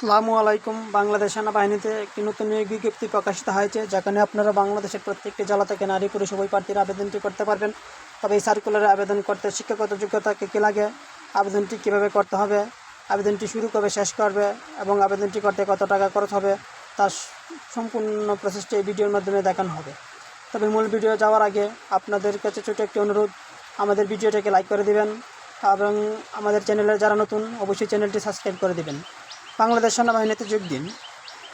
আসসালামু আলাইকুম। বাংলাদেশ সেনাবাহিনীতে একটি নতুন বিজ্ঞপ্তি প্রকাশিত হয়েছে, যেখানে আপনারা বাংলাদেশের প্রত্যেকটি জেলা থেকে নারী, পুরুষ, উভয় প্রার্থীর আবেদনটি করতে পারবেন। তবে এই সার্কুলারে আবেদন করতে শিক্ষাগত যোগ্যতা কী কী লাগে, আবেদনটি কীভাবে করতে হবে, আবেদনটি শুরু কবে, শেষ করবে এবং আবেদনটি করতে কত টাকা খরচ হবে তার সম্পূর্ণ প্রসেসটি এই ভিডিওর মাধ্যমে দেখানো হবে। তবে মূল ভিডিও যাওয়ার আগে আপনাদের কাছে ছোটো একটি অনুরোধ, আমাদের ভিডিওটাকে লাইক করে দিবেন, এবং আমাদের চ্যানেলের যারা নতুন, অবশ্যই চ্যানেলটি সাবস্ক্রাইব করে দিবেন। বাংলাদেশ সেনাবাহিনীতে যোগ দিন।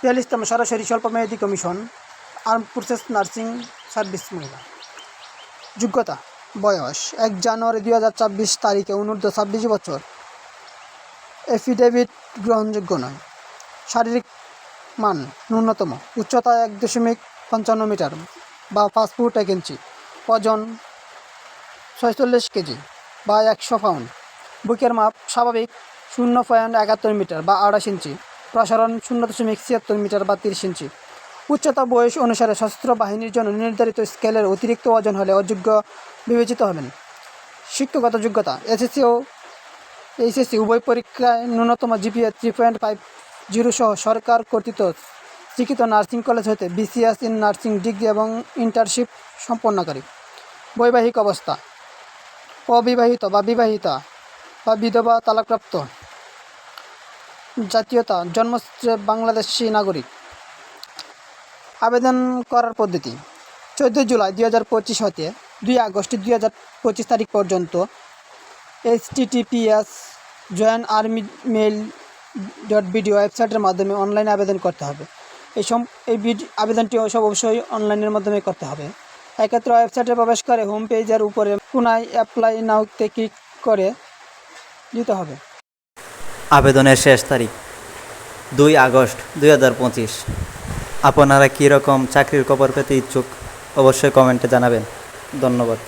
বিয়াল্লিশতম সরাসরি স্বল্প মেয়াদী commission, arm forces nursing service মহিলা। যোগ্যতা, বয়স, এক জানুয়ারি দুই হাজার চব্বিশ তারিখে অনূর্ধ্ব ছাব্বিশ বছর। এফিডেভিট গ্রহণযোগ্য নয়। শারীরিক মান ন্যূনতম, উচ্চতা এক দশমিক পঞ্চান্ন মিটার বা পাঁচ ফুট এক ইঞ্চি। ওজন ছয়চল্লিশ কেজি বা একশো পাউন্ড। বুকের মাপ স্বাভাবিক শূন্য পয়েন্ট একাত্তর মিটার বা আড়াইশ ইঞ্চি। প্রসারণ শূন্য দশমিক ছিয়াত্তর মিটার বা তিরিশ ইঞ্চি। উচ্চতা বয়স অনুসারে সশস্ত্র বাহিনীর জন্য নির্ধারিত স্কেলের অতিরিক্ত ওজন হলে অযোগ্য বিবেচিত হবেন। শিক্ষাগত যোগ্যতা, এসএসসি ও এইচএসসি, উভয় পরীক্ষায় ন্যূনতম GPA three point five zero সহ সরকার কর্তৃত শিক্ষিত নার্সিং কলেজ হতে বিসিএস ইন নার্সিং ডিগ্রি এবং ইন্টার্নশিপ সম্পন্নকারী বৈবাহিক অবস্থা, অবিবাহিত বা বিবাহিতা বিধবা তালাকপ্রাপ্ত। জাতীয়তা, জন্মসূত্রে বাংলাদেশি নাগরিক। আবেদন করার পদ্ধতি। চোদ্দোই জুলাই দুই হাজার পঁচিশ হতে দুই আগস্ট দুই হাজার পঁচিশ তারিখ পর্যন্ত H TTPS join army mil dot BD ওয়েবসাইটের মাধ্যমে অনলাইনে আবেদন করতে হবে। এই সম, এই আবেদনটি সব অবশ্যই অনলাইনের মাধ্যমে করতে হবে। এক্ষেত্রে ওয়েবসাইটে প্রবেশ করে হোম পেজের উপরে কোনায় অ্যাপ্লাই নাওতে ক্লিক করে দিতে হবে। আবেদনের শেষ তারিখ, দুই আগস্ট দুই হাজার পঁচিশ। আপনারা কীরকম চাকরির খবর পেতে ইচ্ছুক, অবশ্যই কমেন্টে জানাবেন। ধন্যবাদ।